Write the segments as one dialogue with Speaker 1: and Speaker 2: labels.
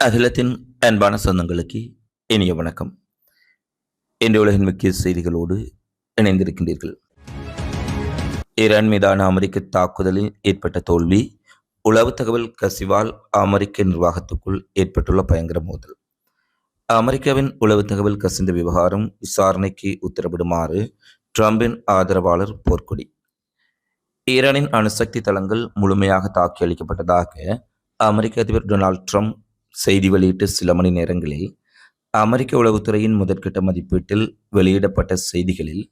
Speaker 1: அகிலத்தின் அன்பான சொந்தங்களுக்கு இனிய வணக்கம். இன்று உலகின் முக்கிய செய்திகளோடு இணைந்திருக்கின்றீர்கள். ஈரான் மீதான அமெரிக்க தாக்குதலில் ஏற்பட்ட தோல்வி உளவு தகவல் கசிவால் அமெரிக்க நிர்வாகத்துக்குள் ஏற்பட்டுள்ள பயங்கர மோதல். அமெரிக்காவின் உளவு தகவல் கசிந்த விவகாரம் விசாரணைக்கு உத்தரவிடுமாறு ட்ரம்பின் ஆதரவாளர் போர்க்கொடி. ஈரானின் அணுசக்தி தளங்கள் முழுமையாக தாக்கி அளிக்கப்பட்டதாக அமெரிக்க அதிபர் டொனால்ட் ட்ரம்ப் செய்தி வெளியிட்டு சில மணி நேரங்களில் அமெரிக்க உளவுத்துறையின் முதற்கட்ட மதிப்பீட்டில் வெளியிடப்பட்ட செய்திகளில்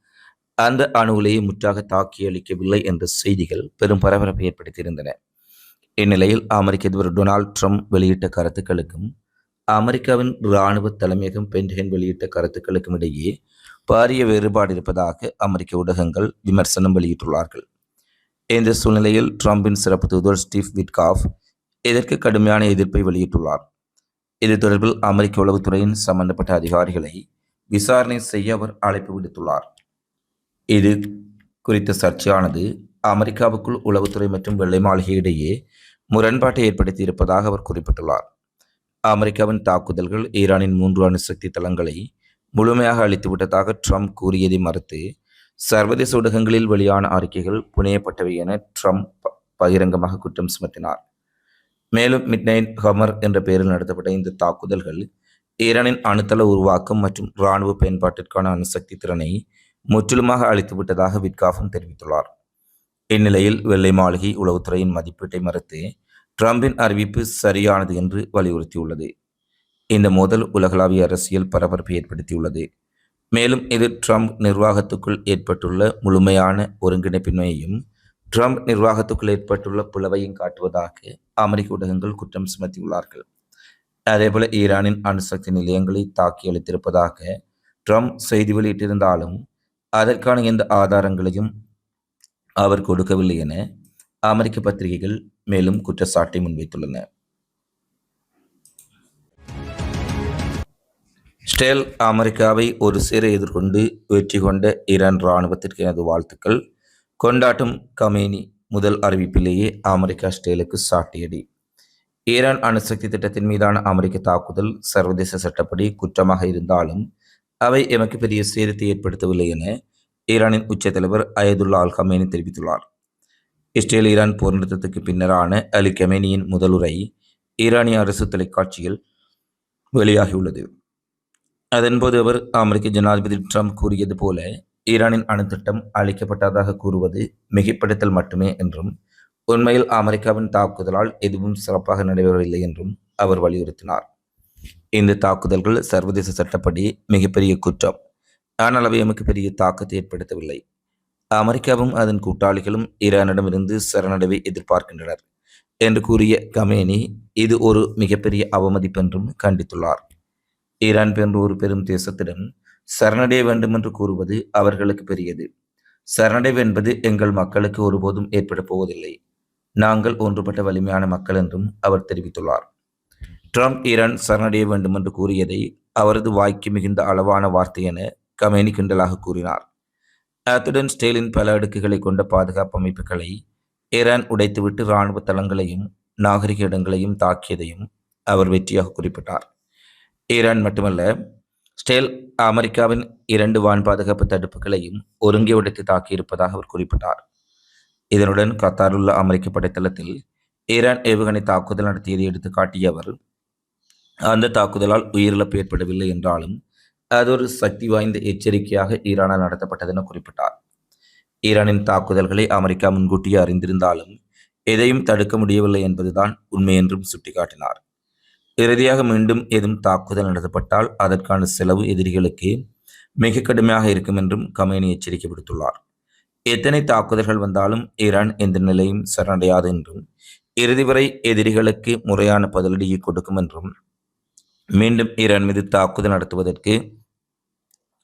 Speaker 1: அந்த அணு உலையை முற்றாக தாக்கியளிக்கவில்லை என்ற செய்திகள் பெரும் பரபரப்பை ஏற்படுத்தியிருந்தன. இந்நிலையில் அமெரிக்க அதிபர் டொனால்ட் ட்ரம்ப் வெளியிட்ட கருத்துக்களுக்கும் அமெரிக்காவின் இராணுவ தலைமையகம் பென்டகன் வெளியிட்ட கருத்துக்களுக்கும் இடையே பாரிய வேறுபாடு இருப்பதாக அமெரிக்க ஊடகங்கள் விமர்சனம் வெளியிட்டுள்ளார்கள். இந்த சூழ்நிலையில் ட்ரம்பின் சிறப்பு தூதர் ஸ்டீவ் விட்காஃப் இதற்கு கடுமையான எதிர்ப்பை வெளியிட்டுள்ளார்? இது தொடர்பில் அமெரிக்க உளவுத்துறையின் சம்பந்தப்பட்ட அதிகாரிகளை விசாரணை செய்ய அவர் அழைப்பு விடுத்துள்ளார். இது குறித்த சர்ச்சையானது அமெரிக்காவுக்குள் உளவுத்துறை மற்றும் வெள்ளை மாளிகை இடையே முரண்பாட்டை ஏற்படுத்தி இருப்பதாக அவர் குறிப்பிட்டுள்ளார். அமெரிக்காவின் தாக்குதல்கள் ஈரானின் மூன்று அணுசக்தி தளங்களை முழுமையாக அளித்துவிட்டதாக ட்ரம்ப் கூறியதை மறுத்து சர்வதேச ஊடகங்களில் வெளியான அறிக்கைகள் புனையப்பட்டவை என ட்ரம்ப் பகிரங்கமாக குற்றம் சுமத்தினார். மேலும் மிட்நைட் ஹமர் என்ற பெயரில் நடத்தப்பட்ட இந்த தாக்குதல்கள் ஈரானின் அணுத்தள உருவாக்கம் மற்றும் இராணுவ பயன்பாட்டிற்கான அணுசக்தி திறனை முற்றிலுமாக அளித்துவிட்டதாக விட்காஃபும் தெரிவித்துள்ளார். இந்நிலையில் வெள்ளை மாளிகை உளவுத்துறையின் மதிப்பீட்டை மறுத்து ட்ரம்பின் அறிவிப்பு சரியானது என்று வலியுறுத்தியுள்ளது. இந்த மோதல் உலகளாவிய அரசியல் பரபரப்பை ஏற்படுத்தியுள்ளது. மேலும் இது ட்ரம்ப் நிர்வாகத்துக்குள் ஏற்பட்டுள்ள முழுமையான ஒருங்கிணைப்பின்மையையும் ட்ரம்ப் நிர்வாகத்துக்குள் ஏற்பட்டுள்ள புலவையும் காட்டுவதாக அமெரிக்க ஊடகங்கள் குற்றம் சுமத்தியுள்ளார்கள். அதேபோல ஈரானின் அணுசக்தி நிலையங்களை தாக்கி அளித்திருப்பதாக ட்ரம்ப் செய்தி வெளியிட்டிருந்தாலும் அதற்கான எந்த ஆதாரங்களையும் அவர் கொடுக்கவில்லை என அமெரிக்க பத்திரிகைகள் மேலும் குற்றச்சாட்டை முன்வைத்துள்ளன. ஸ்டேல் அமெரிக்காவை ஒரு சிறை எதிர்கொண்டு வெற்றி கொண்ட ஈரான் இராணுவத்திற்கு எனது வாழ்த்துக்கள். கொண்டாட்டும் கமேனி முதல் அறிவிப்பிலேயே அமெரிக்கா ஸ்டேலுக்கு சாட்டியடி. ஈரான் அணுசக்தி திட்டத்தின் மீதான அமெரிக்க தாக்குதல் சர்வதேச சட்டப்படி குற்றமாக இருந்தாலும் அவை எமக்கு பெரிய சேதத்தை ஏற்படுத்தவில்லை என ஈரானின் உச்ச தலைவர் அயதுல்லா அல் கமேனி தெரிவித்துள்ளார். இஸ்ரேல் ஈரான் போர் நிறுத்தத்துக்கு பின்னரான அலி கமேனியின் முதலுரை ஈரானிய அரசு தொலைக்காட்சியில் வெளியாகியுள்ளது. அதன்போது அவர் அமெரிக்க ஜனாதிபதி ட்ரம்ப் கூறியது போல ஈரானின் அணுத்திட்டம் அளிக்கப்பட்டதாக கூறுவது மிகைப்படுத்தல் மட்டுமே என்றும் உண்மையில் அமெரிக்காவின் தாக்குதலால் எதுவும் சிறப்பாக நடைபெறவில்லை என்றும் அவர் வலியுறுத்தினார். இந்த தாக்குதல்கள் சர்வதேச சட்டப்படி மிகப்பெரிய குற்றம். ஆனால் அவை எமக்கு பெரிய தாக்கத்தை ஏற்படுத்தவில்லை. அமெரிக்காவும் அதன் கூட்டாளிகளும் ஈரானிடமிருந்து சரணடைவை எதிர்பார்க்கின்றனர் என்று கூறிய கமேனி இது ஒரு மிகப்பெரிய அவமதிப்பென்றும் கண்டித்துள்ளார். ஈரான் போன்ற ஒரு பெரும் தேசத்திடம் சரணடைய வேண்டும் என்று கூறுவது அவர்களுக்கு பெரியது. சரணடைவு என்பது எங்கள் மக்களுக்கு ஒருபோதும் ஏற்பட போவதில்லை. நாங்கள் ஒன்றுபட்ட வலிமையான மக்கள் என்றும் அவர் தெரிவித்துள்ளார். ட்ரம்ப் ஈரான் சரணடைய வேண்டும் என்று கூறியதை அவரது வாய்க்கு மிகுந்த அளவான வார்த்தை என கமேனி கிண்டலாக கூறினார். அத்துடன் ஸ்டேலின் பல அடுக்குகளை கொண்ட பாதுகாப்பு அமைப்புகளை ஈரான் உடைத்துவிட்டு இராணுவ தளங்களையும் நாகரிக இடங்களையும் தாக்கியதையும் அவர் வெற்றியாக குறிப்பிட்டார். ஈரான் மட்டுமல்ல ஸ்டேல் அமெரிக்காவின் இரண்டு வான் பாதுகாப்பு தடுப்புகளையும் ஒருங்கே உடைத்து தாக்கியிருப்பதாக அவர் குறிப்பிட்டார். இதனுடன் கத்தாருள்ள அமெரிக்க படைத்தளத்தில் ஈரான் ஏவுகணை தாக்குதல் நடத்தியதை எடுத்து காட்டிய அவர் அந்த தாக்குதலால் உயிரிழப்பு ஏற்படவில்லை என்றாலும் அது ஒரு சக்தி வாய்ந்த எச்சரிக்கையாக ஈரானால் நடத்தப்பட்டது என குறிப்பிட்டார். ஈரானின் தாக்குதல்களை அமெரிக்கா முன்கூட்டியே அறிந்திருந்தாலும் எதையும் தடுக்க முடியவில்லை என்பதுதான் உண்மை என்றும் சுட்டிக்காட்டினார். இறுதியாக மீண்டும் ஏதும் தாக்குதல் நடத்தப்பட்டால் அதற்கான செலவு எதிரிகளுக்கு மிக கடுமையாக இருக்கும் என்றும் கமேனி எச்சரிக்கை விடுத்துள்ளார் எத்தனை தாக்குதல்கள் வந்தாலும் ஈரான் எந்த நிலையும் சரணடையாது என்றும் இறுதி வரை எதிரிகளுக்கு முறையான பதிலடியை கொடுக்கும் என்றும் மீண்டும் ஈரான் மீது தாக்குதல் நடத்துவதற்கு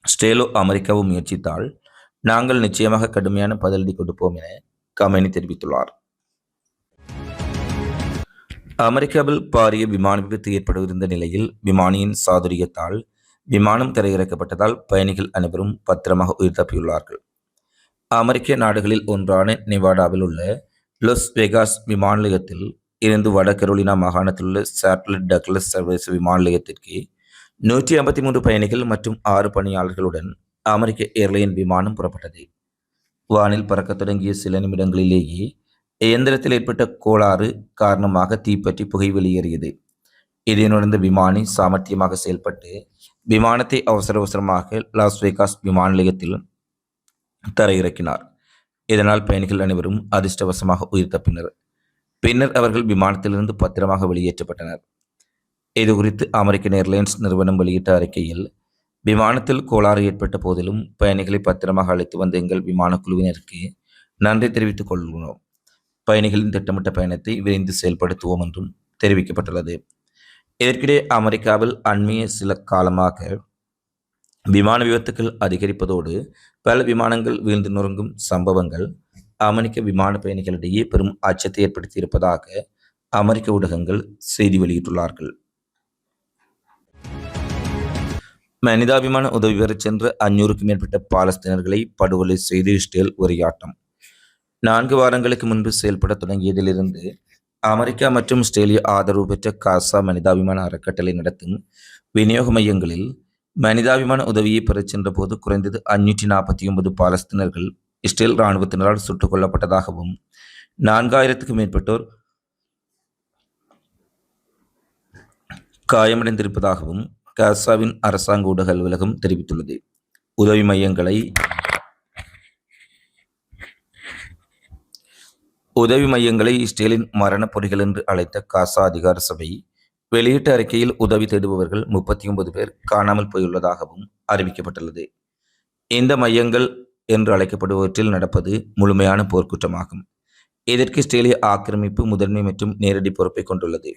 Speaker 1: ஸ்டேலோ அமெரிக்காவும் முயற்சித்தால் நாங்கள் நிச்சயமாக கடுமையான பதிலடி கொடுப்போம் என கமேனி தெரிவித்துள்ளார். அமெரிக்காவில் பாரிய விமான விபத்து ஏற்படவிருந்த நிலையில் விமானியின் சாதுரியத்தால் விமானம் தரையிறக்கப்பட்டதால் பயணிகள் அனைவரும் பத்திரமாக உயிர் தப்பியுள்ளார்கள். அமெரிக்க நாடுகளில் ஒன்றான நெவாடாவில் உள்ள லொஸ் வெகாஸ் விமான நிலையத்தில் இருந்து வட கரோலினா மாகாணத்தில் உள்ள சாட்லட் டக்ளஸ் சர்வதேச விமான நிலையத்திற்கு நூற்றி ஐம்பத்தி மூன்று பயணிகள் மற்றும் ஆறு பணியாளர்களுடன் அமெரிக்க ஏர்லைன் விமானம் புறப்பட்டது. வானில் பறக்கத் தொடங்கிய சில நிமிடங்களிலேயே இயந்திரத்தில் ஏற்பட்ட கோளாறு காரணமாக தீப்பற்றி புகை வெளியேறியது. இதனுடன் விமானி சாமர்த்தியமாக செயல்பட்டு விமானத்தை அவசர அவசரமாக லாஸ் வேகாஸ் விமான நிலையத்தில் தரையிறக்கினார். இதனால் பயணிகள் அனைவரும் அதிர்ஷ்டவசமாக உயிர் தப்பினர். பின்னர் அவர்கள் விமானத்திலிருந்து பத்திரமாக வெளியேற்றப்பட்டனர். இது குறித்து அமெரிக்கன் ஏர்லைன்ஸ் நிறுவனம் வெளியிட்ட அறிக்கையில் விமானத்தில் கோளாறு ஏற்பட்ட போதிலும் பயணிகளை பத்திரமாக அழைத்து வந்த எங்கள் விமான குழுவினருக்கு நன்றி தெரிவித்துக் கொள்கிறோம். பயணிகளின் திட்டமிட்ட பயணத்தை விரைந்து செயல்படுத்துவோம் என்றும் தெரிவிக்கப்பட்டுள்ளது. இதற்கிடையே அமெரிக்காவில் அண்மைய சில காலமாக விமான விபத்துக்கள் அதிகரிப்பதோடு பல விமானங்கள் வீழ்ந்து நொறுங்கும் சம்பவங்கள் அமெரிக்க விமான பயணிகளிடையே பெரும் அச்சத்தை ஏற்படுத்தியிருப்பதாக அமெரிக்க ஊடகங்கள் செய்தி வெளியிட்டுள்ளார்கள். மனிதாபிமான உதவி பெறச் சென்ற அஞ்சூறுக்கும் மேற்பட்ட பாலஸ்தீனர்களை படுகொலை செய்து இஸ்ரேல் உரையாட்டம். நான்கு வாரங்களுக்கு முன்பு செயல்பட தொடங்கியதிலிருந்து அமெரிக்கா மற்றும் ஆஸ்திரேலியா ஆதரவு பெற்ற காசா மனிதாபிமான அறக்கட்டளை நடத்தும் விநியோக மையங்களில் மனிதாபிமான உதவியை பெறச் சென்ற போது குறைந்தது அஞ்சூற்றி நாற்பத்தி ஒன்பது பாலஸ்தீனர்கள் இஸ்ரேல் இராணுவத்தினரால் சுட்டுக் கொல்லப்பட்டதாகவும் நான்காயிரத்துக்கும் மேற்பட்டோர் காயமடைந்திருப்பதாகவும் காசாவின் அரசாங்க ஊடக அலுவலகம் தெரிவித்துள்ளது. உதவி மையங்களை உதவி மையங்களை இஸ்ரேலின் மரணப் பொறிகள் என்று அழைத்த காசா அதிகார சபை வெளியீட்டு அறிக்கையில் உதவி தேடுபவர்கள் முப்பத்தி ஒன்பது பேர் காணாமல் போயுள்ளதாகவும் அறிவிக்கப்பட்டுள்ளது. இந்த மையங்கள் என்று அழைக்கப்படுவற்றில் நடப்பது முழுமையான போர்க்குற்றமாகும். இதற்கு இஸ்ரேலிய ஆக்கிரமிப்பு முதன்மை மற்றும் நேரடி பொறுப்பை கொண்டுள்ளது.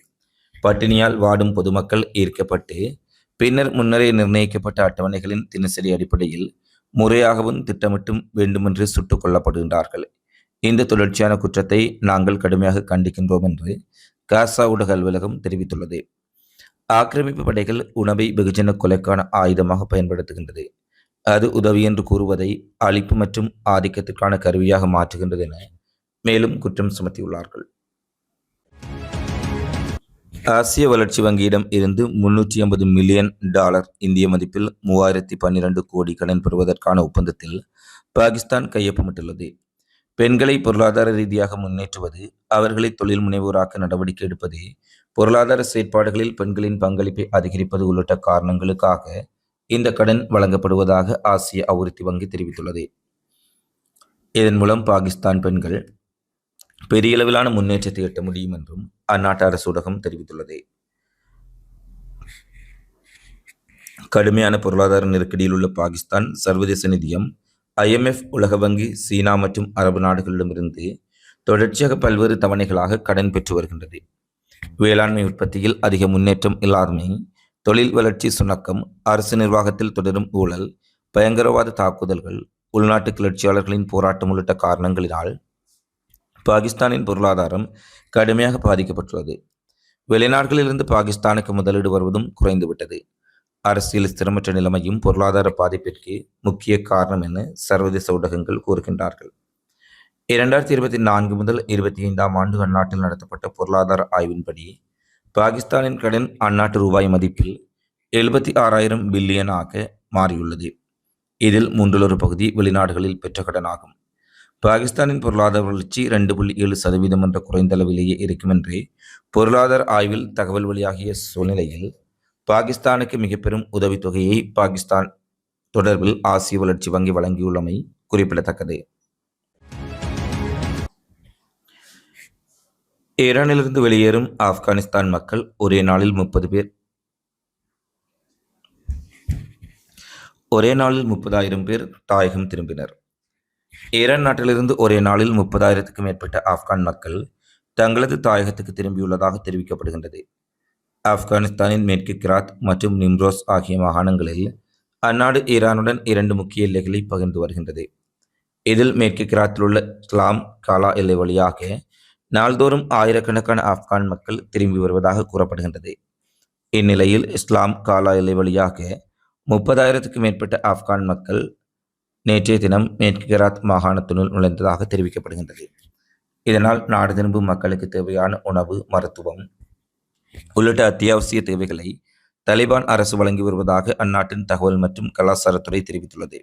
Speaker 1: பட்டினியால் வாடும் பொதுமக்கள் ஈர்க்கப்பட்டு பின்னர் முன்னரே நிர்ணயிக்கப்பட்ட அட்டவணைகளின் தினசரி அடிப்படையில் முறையாகவும் திட்டமிட்டும் வேண்டுமென்று சுட்டுக் கொல்லப்படுகின்றார்கள். இந்த தொடர்ச்சியான குற்றத்தை நாங்கள் கடுமையாக கண்டிக்கின்றோம் என்று காசா ஊடக அலுவலகம் தெரிவித்துள்ளது. ஆக்கிரமிப்பு படைகள் உணவை வெகுஜன கொலைக்கான ஆயுதமாக பயன்படுத்துகின்றது. அது உதவி என்று கூறுவதை அழிப்பு மற்றும் ஆதிக்கத்திற்கான கருவியாக மாற்றுகின்றது என மேலும் குற்றம் சுமத்தியுள்ளார்கள். ஆசிய வளர்ச்சி வங்கியிடம் இருந்து முன்னூற்றி ஐம்பது மில்லியன் டாலர் இந்திய மதிப்பில் மூவாயிரத்தி பன்னிரண்டு கோடி கடன் பெறுவதற்கான ஒப்பந்தத்தில் பாகிஸ்தான் கையொப்பமிட்டுள்ளது. பெண்களை பொருளாதார ரீதியாக முன்னேற்றுவது அவர்களை தொழில் முனைவோராக்க நடவடிக்கை எடுப்பது பொருளாதார செயற்பாடுகளில் பெண்களின் பங்களிப்பை அதிகரிப்பது உள்ளிட்ட காரணங்களுக்காக இந்த கடன் வழங்கப்படுவதாக ஆசிய அபிவிருத்தி வங்கி தெரிவித்துள்ளது. இதன் மூலம் பாகிஸ்தான் பெண்கள் பெரிய அளவிலான முன்னேற்றத்தை எட்ட முடியும் என்றும் அந்நாட்டு அரசு ஊடகம் தெரிவித்துள்ளது. கடுமையான பொருளாதார நெருக்கடியில் உள்ள பாகிஸ்தான் சர்வதேச நிதியம் ஐஎம்எஃப் உலக வங்கி சீனா மற்றும் அரபு நாடுகளிடமிருந்து தொடர்ச்சியாக பல்வேறு தவணைகளாக கடன் பெற்று வருகின்றது. வேளாண்மை உற்பத்தியில் அதிக முன்னேற்றம் இல்லாமை தொழில் வளர்ச்சி சுணக்கம் அரசு நிர்வாகத்தில் தொடரும் ஊழல் பயங்கரவாத தாக்குதல்கள் உள்நாட்டு கிளர்ச்சியாளர்களின் போராட்டம் உள்ளிட்ட காரணங்களினால் பாகிஸ்தானின் பொருளாதாரம் கடுமையாக பாதிக்கப்பட்டுள்ளது. வெளிநாடுகளிலிருந்து பாகிஸ்தானுக்கு முதலீடு வருவதும் குறைந்துவிட்டது. அரசியல் ஸ்திரமற்ற நிலைமையும் பொருளாதார பாதிப்பிற்கு முக்கிய காரணம் என சர்வதேச ஊடகங்கள் கூறுகின்றார்கள். இரண்டாயிரத்தி இருபத்தி நான்கு முதல் இருபத்தி ஐந்தாம் ஆண்டு அந்நாட்டில் நடத்தப்பட்ட பொருளாதார ஆய்வின்படி பாகிஸ்தானின் கடன் அந்நாட்டு ரூபாய் மதிப்பில் எழுபத்தி ஆறாயிரம் பில்லியனாக மாறியுள்ளது. இதில் மூன்றில் ஒரு பகுதி வெளிநாடுகளில் பெற்ற கடனாகும். பாகிஸ்தானின் பொருளாதார வளர்ச்சி ரெண்டு புள்ளி ஏழு சதவீதம் என்ற குறைந்த அளவிலேயே இருக்கும் என்று பொருளாதார ஆய்வில் தகவல் வெளியாகிய சூழ்நிலையில் பாகிஸ்தானுக்கு மிக பெரும் உதவித்தொகையை பாகிஸ்தான் தொடர்பில் ஆசிய வளர்ச்சி வங்கி வழங்கியுள்ளமை குறிப்பிடத்தக்கது. ஈரானிலிருந்து வெளியேறும் ஆப்கானிஸ்தான் மக்கள் ஒரே நாளில் முப்பது பேர். ஒரே நாளில் முப்பதாயிரம் பேர் தாயகம் திரும்பினர். ஈரான் நாட்டிலிருந்து ஒரே நாளில் முப்பதாயிரத்துக்கும் மேற்பட்ட ஆப்கான் மக்கள் தங்களது தாயகத்துக்கு திரும்பியுள்ளதாக தெரிவிக்கப்படுகின்றது. ஆப்கானிஸ்தானின் மேற்கு கிராத் மற்றும் நிம்ரோஸ் ஆகிய மாகாணங்களில் அந்நாடு ஈரானுடன் இரண்டு முக்கிய எல்லைகளை பகிர்ந்து வருகின்றது. இதில் மேற்கு கிராத்தில் உள்ள இஸ்லாம் காலா எல்லை வழியாக நாள்தோறும் ஆயிரக்கணக்கான ஆப்கான் மக்கள் திரும்பி வருவதாக கூறப்படுகின்றது. இந்நிலையில் இஸ்லாம் காலா எல்லை வழியாக முப்பதாயிரத்துக்கும் மேற்பட்ட ஆப்கான் மக்கள் நேற்றைய தினம் மேற்கு கிராத் மாகாணத்தினுள் நுழைந்ததாக தெரிவிக்கப்படுகின்றது. இதனால் நாடு திரும்பும் மக்களுக்கு தேவையான உணவு மருத்துவம் உள்ளிட்ட அத்தியாவசிய தேவைகளை தலிபான் அரசு வழங்கி வருவதாக அந்நாட்டின் தகவல் மற்றும் கலாச்சாரத்துறை தெரிவித்துள்ளது.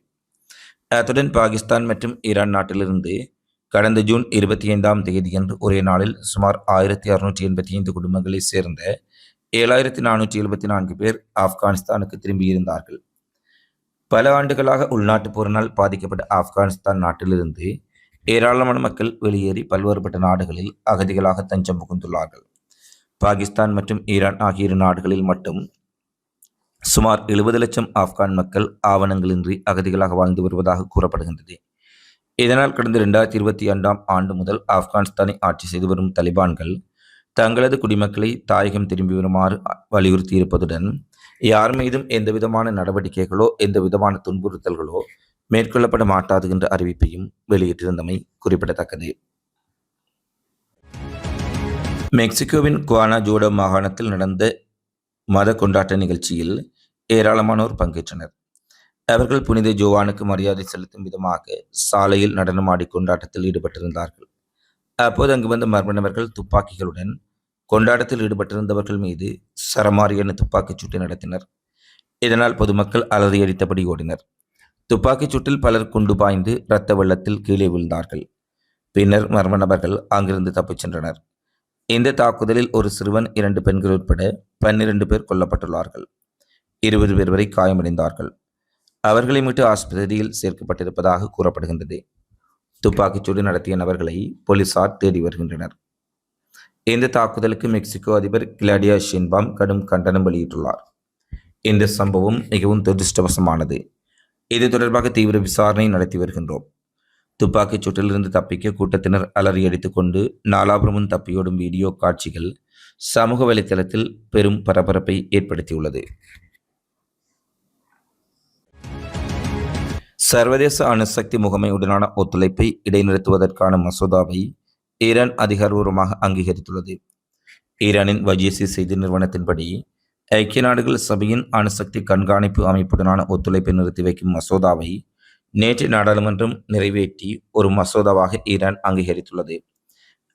Speaker 1: அத்துடன் பாகிஸ்தான் மற்றும் ஈரான் நாட்டிலிருந்து கடந்த ஜூன் இருபத்தி ஐந்தாம் தேதியன்று ஒரே நாளில் சுமார் ஆயிரத்தி அறுநூற்றி எண்பத்தி ஐந்து குடும்பங்களைச் சேர்ந்த ஏழாயிரத்தி நானூற்றி எழுபத்தி நான்கு பேர் ஆப்கானிஸ்தானுக்கு திரும்பியிருந்தார்கள். பல ஆண்டுகளாக உள்நாட்டு போரினால் பாதிக்கப்பட்ட ஆப்கானிஸ்தான் நாட்டிலிருந்து ஏராளமான மக்கள் வெளியேறி பல்வேறுபட்ட நாடுகளில் அகதிகளாக தஞ்சம் புகுந்துள்ளார்கள். பாகிஸ்தான் மற்றும் ஈரான் ஆகிய இரு நாடுகளில் மட்டும் சுமார் எழுபது லட்சம் ஆப்கான் மக்கள் ஆவணங்களின்றி அகதிகளாக வாழ்ந்து வருவதாக கூறப்படுகின்றது. இதனால் கடந்த இரண்டாயிரத்தி இருபத்தி ஐந்தாம் ஆண்டு முதல் ஆப்கானிஸ்தானை ஆட்சி செய்து வரும் தலிபான்கள் தங்களது குடிமக்களை தாயகம் திரும்பி வருமாறு வலியுறுத்தி இருப்பதுடன் யார் மீதும் எந்த விதமான நடவடிக்கைகளோ எந்த விதமான துன்புறுத்தல்களோ மேற்கொள்ளப்பட மாட்டாது என்ற அறிவிப்பையும் வெளியிட்டிருந்தமை குறிப்பிடத்தக்கது. மெக்சிகோவின் குவானா ஜூடோ மாகாணத்தில் நடந்த மத கொண்டாட்ட நிகழ்ச்சியில் ஏராளமானோர் பங்கேற்றனர். அவர்கள் புனித ஜோவானுக்கு மரியாதை செலுத்தும் விதமாக சாலையில் நடனமாடி கொண்டாட்டத்தில் ஈடுபட்டிருந்தார்கள். அப்போது அங்கு வந்த மர்மணவர்கள் துப்பாக்கிகளுடன் கொண்டாட்டத்தில் ஈடுபட்டிருந்தவர்கள் மீது சரமாரியான துப்பாக்கிச் சூட்டை நடத்தினர். இதனால் பொதுமக்கள் அலறியடித்தபடி ஓடினர். துப்பாக்கிச் சூட்டில் பலர் குண்டு பாய்ந்து இரத்த வெள்ளத்தில் கீழே விழுந்தார்கள். பின்னர் மர்ம நபர்கள் அங்கிருந்து தப்பிச் சென்றனர். இந்த தாக்குதலில் ஒரு சிறுவன் இரண்டு பெண்கள் உட்பட பன்னிரண்டு பேர் கொல்லப்பட்டுள்ளார்கள். இருபது பேர் வரை காயமடைந்தார்கள். அவர்களை மீட்டு ஆஸ்பத்திரியில் சேர்க்கப்பட்டிருப்பதாக கூறப்படுகின்றது. துப்பாக்கிச்சூடு நடத்திய நபர்களை போலீசார் தேடி வருகின்றனர். இந்த தாக்குதலுக்கு மெக்சிகோ அதிபர் கிளாடியா ஷின்பாம் கடும் கண்டனம் வெளியிட்டுள்ளார். இந்த சம்பவம் மிகவும் துரதிருஷ்டவசமானது. இது தொடர்பாக தீவிர விசாரணை நடத்தி வருகின்றோம். துப்பாக்கிச் சூட்டிலிருந்து தப்பிக்க கூட்டத்தினர் அலறி அடித்துக் கொண்டு நாலாபுரமும் தப்பியோடும் வீடியோ காட்சிகள் சமூக வலைத்தளத்தில் பெரும் பரபரப்பை ஏற்படுத்தியுள்ளது. சர்வதேச அணுசக்தி முகமையுடனான ஒத்துழைப்பை இடைநிறுத்துவதற்கான மசோதாவை ஈரான் அதிகாரபூர்வமாக அங்கீகரித்துள்ளது. ஈரானின் வஜிசி செய்தி நிறுவனத்தின்படி ஐக்கிய நாடுகள் சபையின் அணுசக்தி கண்காணிப்பு அமைப்புடனான ஒத்துழைப்பை நிறுத்தி வைக்கும் மசோதாவை நேற்று நாடாளுமன்றம் நிறைவேற்றி ஒரு மசோதாவாக ஈரான் அங்கீகரித்துள்ளது.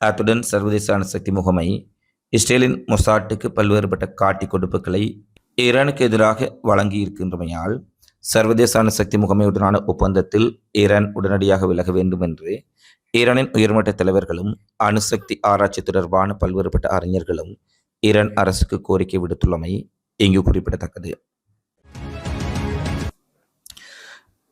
Speaker 1: அத்துடன் சர்வதேச அணுசக்தி முகமை இஸ்ரேலின் மொசாட்டுக்கு பல்வேறுபட்ட காட்டி கொடுப்புகளை ஈரானுக்கு எதிராக வழங்கி இருக்கின்றமையால் சர்வதேச அணுசக்தி முகமையுடனான ஒப்பந்தத்தில் ஈரான் உடனடியாக விலக வேண்டும் என்று ஈரானின் உயர்மட்ட தலைவர்களும் அணுசக்தி ஆராய்ச்சி தொடர்பான பல்வேறுபட்ட அறிஞர்களும் ஈரான் அரசுக்கு கோரிக்கை விடுத்துள்ளமை இங்கு குறிப்பிடத்தக்கது.